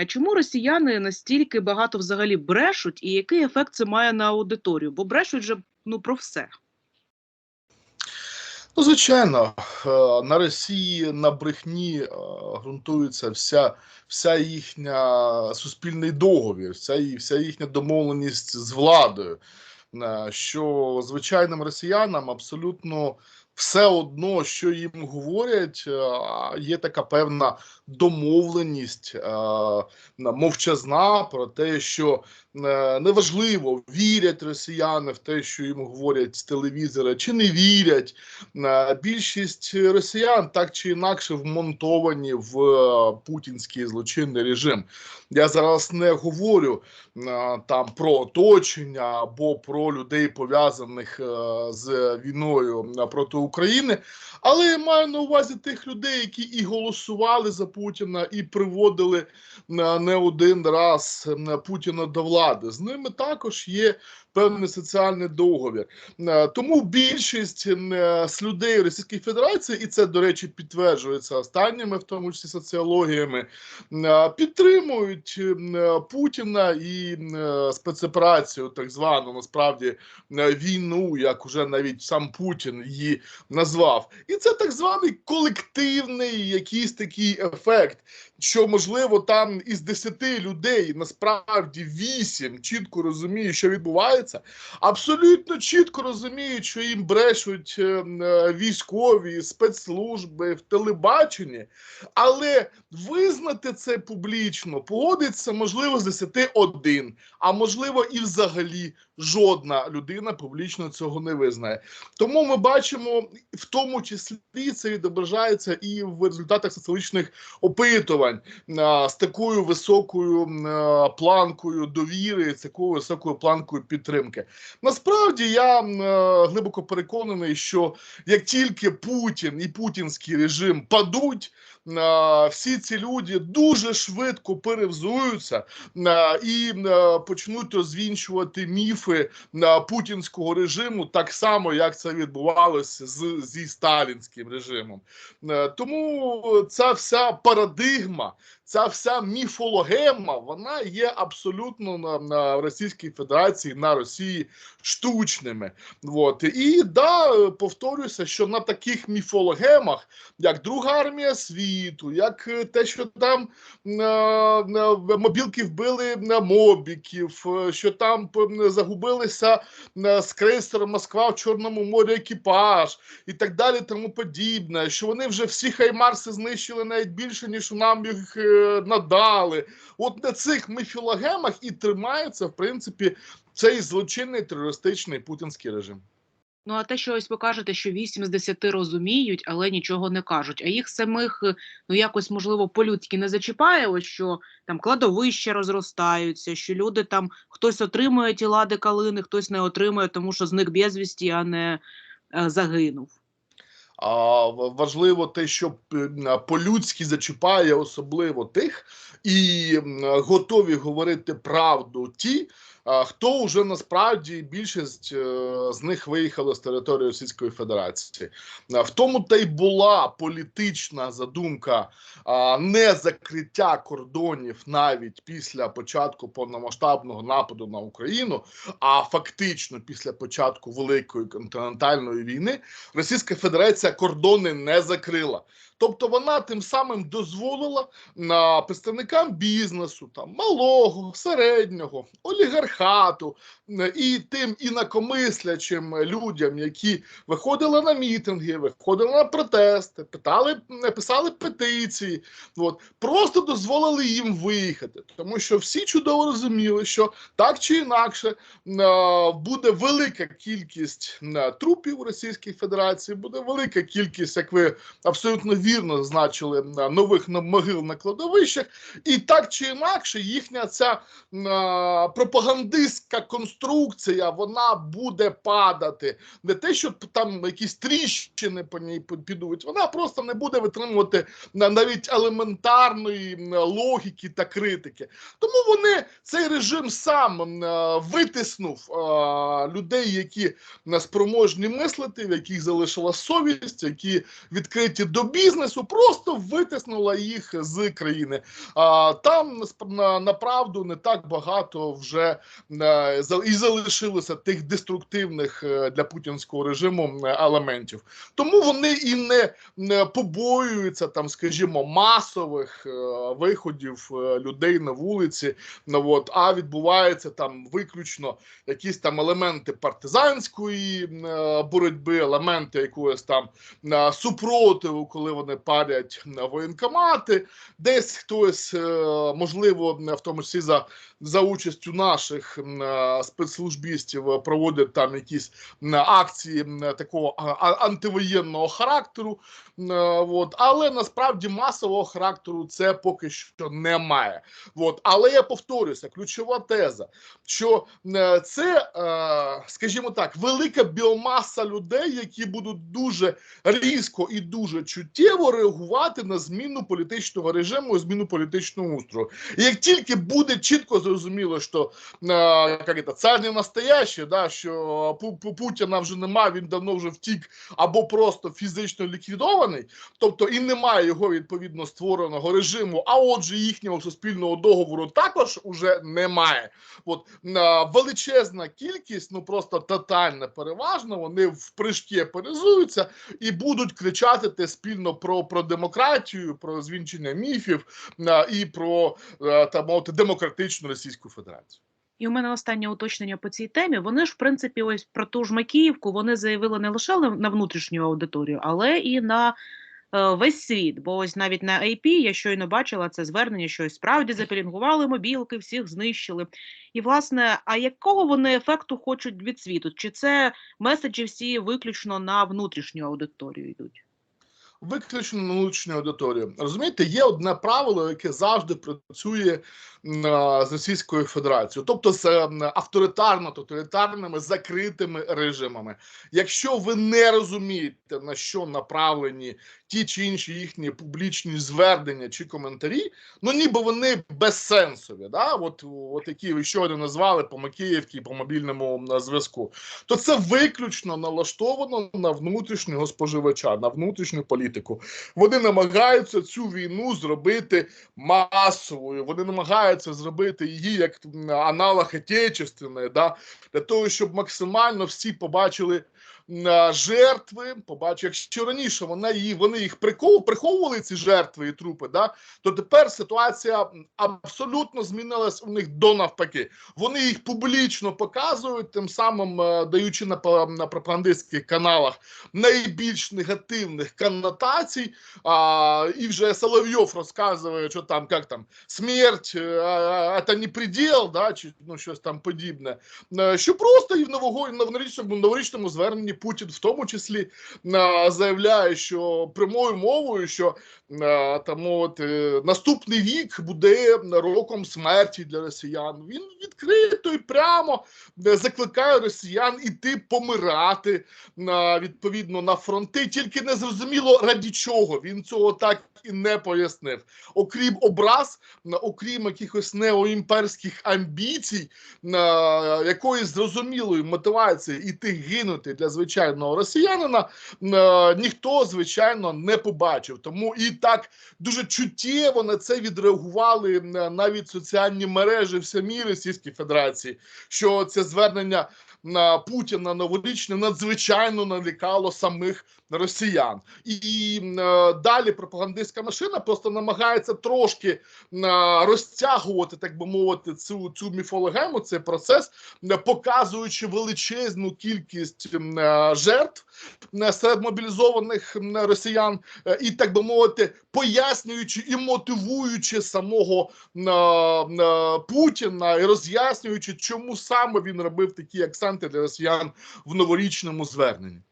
А чому росіяни настільки багато взагалі брешуть, і який ефект це має на аудиторію? Бо брешуть же ну про все. Ну, звичайно, е, на Росії на брехні е, ґрунтується вся, вся їхня суспільний договір, вся, вся їхня домовленість з владою. Е, Що звичайним росіянам абсолютно все одно, що їм говорять, е, є така певна домовленість е, мовчазна про те, що неважливо, вірять росіяни в те, що їм говорять з телевізора, чи не вірять. Е, Більшість росіян так чи інакше вмонтовані в е, путінський злочинний режим. Я зараз не говорю е, там про оточення або про людей, пов'язаних е, з війною е, проти України, але я маю на увазі тих людей, які і голосували за Путіна, і приводили е, не один раз е, Путіна до влади. З ними також є певний соціальний договір. Е, Тому більшість е, з людей Російської Федерації, і це, до речі, підтверджується останніми, в тому числі соціологіями, е, підтримують Путіна і спецоперацію, так звану насправді війну, як уже навіть сам Путін її назвав. І це так званий колективний якийсь такий ефект. Що можливо там із 10 людей насправді 8 чітко розуміють, що відбувається, абсолютно чітко розуміють, що їм брешуть е, е, військові спецслужби в телебаченні, але визнати це публічно погодиться можливо з 10 один, а можливо і взагалі жодна людина публічно цього не визнає. Тому ми бачимо, в тому числі це відображається і в результатах соціологічних опитувань а, з такою високою планкою довіри, з такою високою планкою підтримки. Насправді я е, глибоко переконаний, що як тільки Путін і путінський режим падуть, всі ці люди дуже швидко перевзуються і почнуть розвінчувати міфи путінського режиму, так само як це відбувалося з, зі сталінським режимом. Тому ця вся парадигма, ця вся міфологема, вона є абсолютно на, на Російській Федерації, на Росії штучними. От. І да, повторюся, що на таких міфологемах, як Друга армія світу, як е, те, що там е, е, мобілки вбили е, мобіків, що там загубилися з крейсером Москва в Чорному морі екіпаж і так далі, тому подібне, що вони вже всі хаймарси знищили навіть більше, ніж нам їх надали. От на цих міфологемах і тримається, в принципі, цей злочинний терористичний путінський режим. Ну а те, що ось ви кажете, що 8 з 10 розуміють, але нічого не кажуть. А їх самих е, ну якось можливо по-людськи не зачіпає, ось що там кладовища розростаються, що люди там хтось отримує тіла декалини, хтось не отримує, тому що зник безвісті, а не е, загинув. А важливо те, що по-людськи зачіпає особливо тих і готові говорити правду ті, хто вже насправді більшість е, з них виїхали з території Російської Федерації. В тому та й була політична задумка не закриття кордонів навіть після початку повномасштабного нападу на Україну, а фактично після початку Великої континентальної війни Російська Федерація кордони не закрила. Тобто вона тим самим дозволила представникам бізнесу, там малого, середнього, олігархату е, і тим інакомислячим людям, які виходили на мітинги, виходили на протести, питали, писали петиції. От просто дозволили їм виїхати, тому що всі чудово розуміли, що так чи інакше е, буде велика кількість е, трупів у Російській Федерації, буде велика кількість, як ви абсолютно вірно зазначили, е, нових могил на кладовищах, і так чи інакше їхня ця е, пропагандистська конструкція вона буде падати. Не те, що там якісь тріщини по ній підуть, вона просто не буде витримувати на- навіть елементарної логіки та критики. Тому вони цей режим сам е, витиснув е, людей, які спроможні мислити, в яких залишила совість, які відкриті до бізнесу, просто витиснула їх з країни. Там на, направду не так багато вже і залишилося тих деструктивних е, для путінського режиму елементів. Тому вони і не, побоюються там, скажімо, масових е, виходів е, людей на вулиці. Ну, от, а відбувається там виключно якісь там елементи партизанської боротьби, елементи якогось там супротиву, коли вони парять воєнкомати, десь хтось, можливо, в тому числі за, за участю наших м, е, спецслужбістів е, проводять там якісь акції такого антивоєнного характеру. Е, От. Але насправді масового характеру це поки що немає. От. Але я повторюся, ключова теза, що це, скажімо так, велика біомаса людей, які будуть дуже різко і дуже чуттєво реагувати на зміну політичного режиму, зміну політичного устрою. І як тільки буде чітко зрозуміло, що е, як це, цар не настоящий, да, що Пу- Пу- Путіна вже немає, він давно вже втік або просто фізично ліквідований, тобто і немає його відповідно створеного режиму, а отже, їхнього суспільного договору також уже немає. От величезна кількість, ну просто тотальна переважно, вони в прыжки перезуються і будуть кричати те спільно про, про демократію, про звінчення міфів і про е, та мовити демократичну Російську Федерацію. І у мене останнє уточнення по цій темі. Вони ж, в принципі, ось про ту ж Макіївку вони заявили не лише на, внутрішню аудиторію, але і на е, весь світ. Бо ось навіть на AP я щойно бачила це звернення, що справді запілінгували мобілки, всіх знищили. І власне, а якого вони ефекту хочуть від світу? Чи це меседжі всі виключно на внутрішню аудиторію йдуть? Виключно на внутрішню аудиторію. Розумієте, є одне правило, яке завжди працює з Російською Федерацією, тобто з ем, авторитарно-тоталітарними закритими режимами. Якщо ви не розумієте, на що направлені ті чи інші їхні публічні звернення чи коментарі, ну ніби вони безсенсові, да? от, от які ви щойно назвали по Макіївці, по мобільному зв'язку, то це виключно налаштовано на внутрішнього споживача, на внутрішню політику. Вони намагаються цю війну зробити масовою. Вони намагаються зробити її як аналог отечественної, да? для того, щоб максимально всі побачили жертви. Побачили, якщо раніше вона її, вони їх прихов- приховували, ці жертви і трупи, да? то тепер ситуація абсолютно змінилась у них до навпаки. Вони їх публічно показують, тим самим е, даючи на, на пропагандистських каналах найбільш негативних коннотацій. А, і вже Соловйов розказує, що там як там смерть, е, це не предел, да, чи ну, щось там подібне. Е, Що просто і в нового, новорічному, новорічному зверненні Путін в тому числі заявляє, що прямою мовою, що там от, е, наступний рік буде роком смерті для росіян. Він відкрито і прямо е, закликає росіян іти помирати на відповідно на фронти, тільки не зрозуміло раді чого. Він цього так і не пояснив. Окрім образ, окрім якихось неоімперських амбіцій, якоїсь зрозумілої мотивації іти гинути для звичайного росіянина, е, ніхто звичайно не побачив. Тому і так дуже чуттєво на це відреагували е, навіть соціальні мережі в самій Російській Федерації, що це звернення Путіна новорічне надзвичайно налякало самих росіян. І е, далі пропагандистська машина просто намагається трошки е, розтягувати, так би мовити, цю, цю міфологему, цей процес, е, показуючи величезну кількість жертв серед мобілізованих росіян, і так би мовити, пояснюючи і мотивуючи самого Путіна і роз'яснюючи, чому саме він робив такі акценти для росіян в новорічному зверненні.